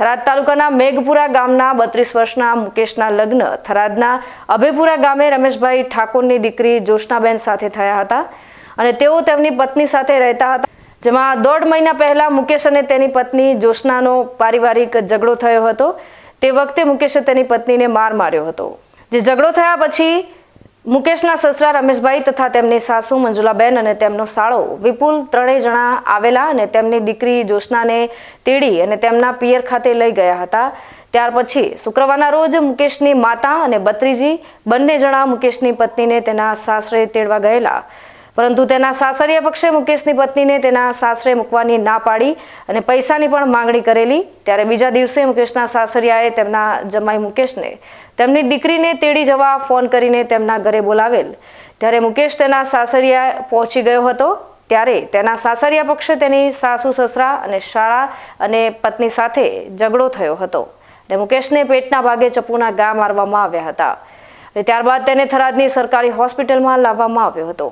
થરાદ તાલુકાના મેઘપુરા ગામના બત્રીસ વર્ષના મુકેશના લગ્ન થરાદના અભેપુરા ગામે રમેશભાઈ ઠાકોરની દીકરી જોશનાબેન સાથે થયા હતા અને તેઓ તેમની પત્ની સાથે રહેતા હતા, જેમાં દોઢ મહિના પહેલા મુકેશ અને તેની પત્ની જોશનાનો પારિવારિક ઝઘડો થયો હતો. તે વખતે મુકેશે તેની પત્નીને માર માર્યો હતો. જે ઝઘડો થયા પછી મુકેશના સસરા રમેશભાઈ તથા તેમની સાસુ મંજુલાબેન અને તેમનો સાળો વિપુલ ત્રણેય જણા આવેલા અને તેમની દીકરી જોશનાને તેડી અને તેમના પિયર ખાતે લઈ ગયા હતા. ત્યાર પછી શુક્રવારના રોજ મુકેશની માતા અને બત્રીજી બંને જણા મુકેશની પત્નીને તેના સાસરે તેડવા ગયેલા. પરંતુ તેના સાસરિયા પક્ષે મુકેશની પત્નીને તેના સાસરે મૂકવાની ના પાડી અને પૈસાની પણ માંગણી કરેલી. ત્યારે બીજા દિવસે મુકેશના સાસરિયાએ તેમના જમાઈ મુકેશને તેમની દીકરીને તેડી જવા ફોન કરીને તેમના ઘરે બોલાવેલ. ત્યારે મુકેશ તેના સાસરિયા પહોંચી ગયો હતો. ત્યારે તેના સાસરિયા પક્ષે તેની સાસુ, સસરા અને શાળા અને પત્ની સાથે ઝઘડો થયો હતો અને મુકેશને પેટના ભાગે ચપ્પુના ઘા મારવામાં આવ્યા હતા. અને ત્યારબાદ તેને થરાદની સરકારી હોસ્પિટલમાં લાવવામાં આવ્યો હતો.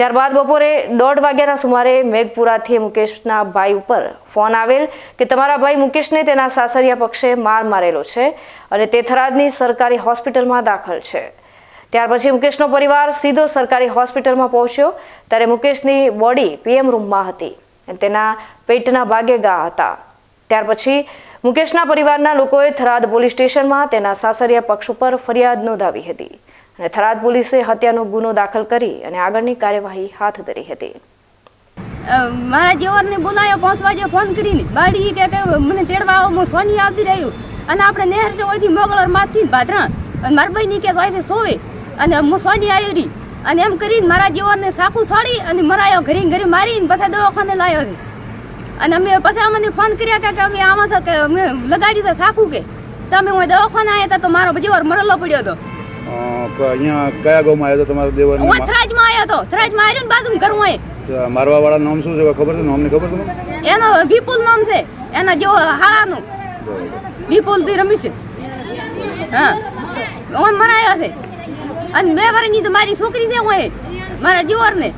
ત્યારબાદ બપોરે દોઢ વાગ્યાના સુમારે મેઘપુરાથી મુકેશના ભાઈ ઉપર ફોન આવેલ કે તમારા ભાઈ મુકેશને તેના સાસરિયા પક્ષે માર મારેલો છે અને તે થરાદની સરકારી હોસ્પિટલમાં દાખલ છે. ત્યાર પછી મુકેશનો પરિવાર સીધો સરકારી હોસ્પિટલમાં પહોંચ્યો ત્યારે મુકેશની બોડી પીએમ રૂમમાં હતી અને તેના પેટના ભાગે ગા હતા. ત્યાર પછી મુકેશના પરિવારના લોકોએ થરાદ પોલીસ સ્ટેશનમાં તેના સાસરિયા પક્ષ ઉપર ફરિયાદ નોંધાવી હતી. અને થરાદ પોલીસે હત્યાનો ગુનો દાખલ કરી અને આગળની કાર્યવાહી હાથ ધરી હતી. મારા જેવરને બોલાયો પાંચ વાગે ફોન કરીને. બાડી કે મને તેડવા આવો, હું સોની આવતી રહ્યું અને આપણે નહેર ઓયથી મોગળરમાંથી ભાદરા અને મારા બહેની કે ઓયથી સોવે. અને હું સોની આવી રહી. અને એમ કરીને મારા જેવરને સાકું સાડી અને મરાયો, ઘરે ઘરે મારીને બધા દવાખાને લાવ્યો છે. અને અમે પછી અમને ફોન કર્યા કે અમે આમાં તો કે અમે લગાડી તો થાકું કે. તમે હું દવાખાને આવ્યા હતા તો મારો જેવર મરેલો પડ્યો હતો. અહીંયા કયા ગામમાં આવ્યો તો તમારો દેવર હું થરાજમાં આવ્યો હતો. થરાજમાં આવ્યો ને બાદ ઘર હોય મારવા વાળા નામ શું છે? ખબર છે? નામની ખબર તમને? એનો વિપુલ નામ છે. એના જેવો હાળાનું. વિપુલથી છે. હા. ઓન મરાયો છે. અને બે વર્ષની તો મારી છોકરી છે હું મારા જીવર ને